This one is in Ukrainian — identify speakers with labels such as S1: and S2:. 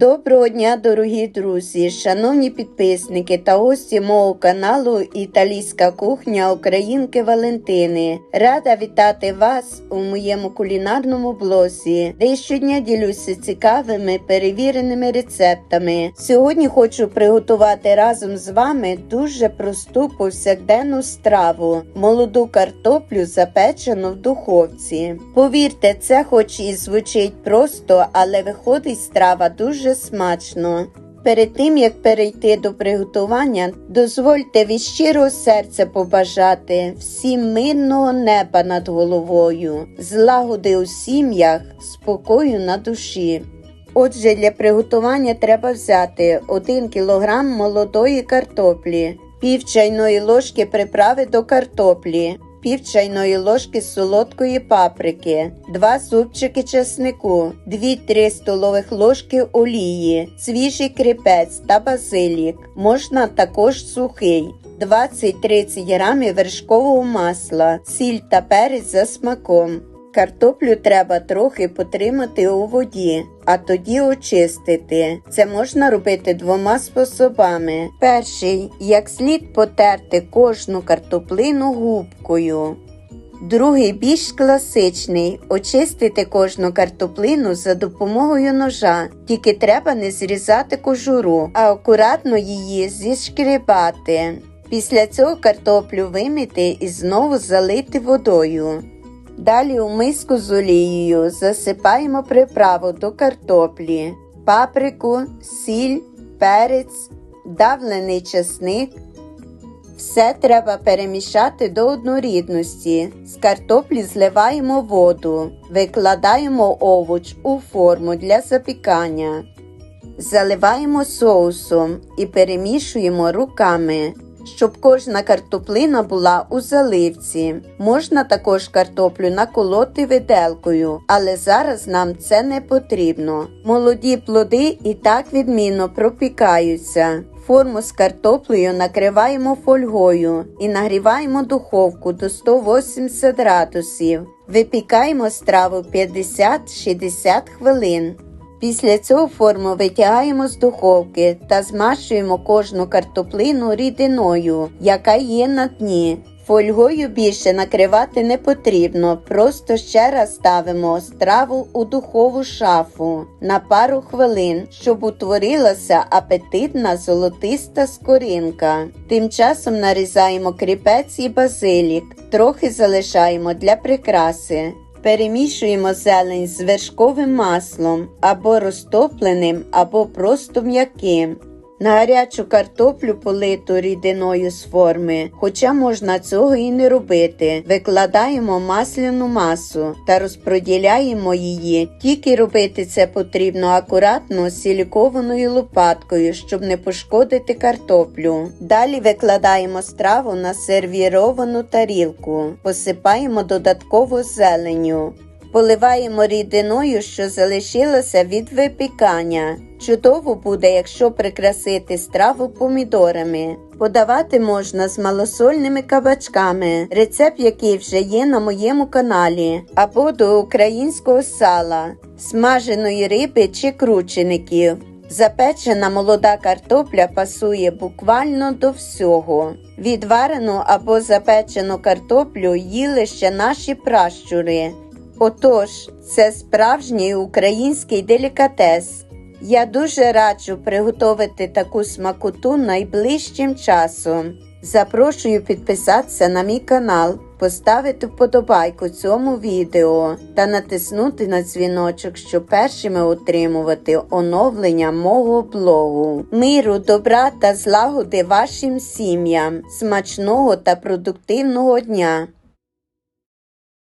S1: Доброго дня, дорогі друзі, шановні підписники та гості мого каналу Італійська кухня Українки Валентини. Рада вітати вас у моєму кулінарному блозі, де щодня ділюся цікавими перевіреними рецептами. Сьогодні хочу приготувати разом з вами дуже просту повсякденну страву молоду картоплю запечену в духовці. Повірте, це хоч і звучить просто, але виходить страва дуже смачно. Перед тим як перейти до приготування, дозвольте від щирого серця побажати всім мирного неба над головою, злагоди у сім'ях, спокою на душі. Отже, для приготування треба взяти 1 кг молодої картоплі, пів чайної ложки приправи до картоплі, пів чайної ложки солодкої паприки, 2 зубчики чеснику, 2-3 столових ложки олії, свіжий кріпець та базилік. Можна також сухий. 20-30 грамів вершкового масла, сіль та перець за смаком. Картоплю треба трохи потримати у воді, а тоді очистити. Це можна робити двома способами. Перший як слід потерти кожну картоплину губкою. Другий більш класичний очистити кожну картоплину за допомогою ножа, тільки треба не зрізати кожуру, а акуратно її зішкрібати. Після цього картоплю вимити і знову залити водою. Далі у миску з олією засипаємо приправу до картоплі, паприку, сіль, перець, давлений чесник. Все треба перемішати до однорідності. З картоплі зливаємо воду, викладаємо овоч у форму для запікання, заливаємо соусом і перемішуємо руками щоб кожна картоплина була у заливці. Можна також картоплю наколоти виделкою, але зараз нам це не потрібно. Молоді плоди і так відмінно пропікаються. Форму з картоплею накриваємо фольгою і нагріваємо духовку до 180 градусів. Випікаємо страву 50-60 хвилин. Після цього форму витягаємо з духовки та змащуємо кожну картоплину рідиною, яка є на дні. Фольгою більше накривати не потрібно, просто ще раз ставимо страву у духову шафу на пару хвилин, щоб утворилася апетитна золотиста скоринка. Тим часом нарізаємо кріпець і базилік, трохи залишаємо для прикраси. Перемішуємо зелень з вершковим маслом або розтопленим, або просто м'яким. На гарячу картоплю политу рідиною з форми, хоча можна цього і не робити. Викладаємо масляну масу та розподіляємо її. Тільки робити це потрібно акуратно силікованою лопаткою, щоб не пошкодити картоплю. Далі викладаємо страву на сервіровану тарілку, посипаємо додатково зеленю. Поливаємо рідиною, що залишилося від випікання. Чудово буде, якщо прикрасити страву помідорами. Подавати можна з малосольними кабачками, рецепт який вже є на моєму каналі, або до українського сала, смаженої риби чи кручеників. Запечена молода картопля пасує буквально до всього. Відварену або запечену картоплю їли ще наші пращури. Отож, це справжній український делікатес. Я дуже раджу приготувати таку смакоту найближчим часом. Запрошую підписатися на мій канал, поставити вподобайку цьому відео та натиснути на дзвіночок, щоб першими отримувати оновлення мого блогу. Миру, добра та злагоди вашим сім'ям, смачного та продуктивного дня!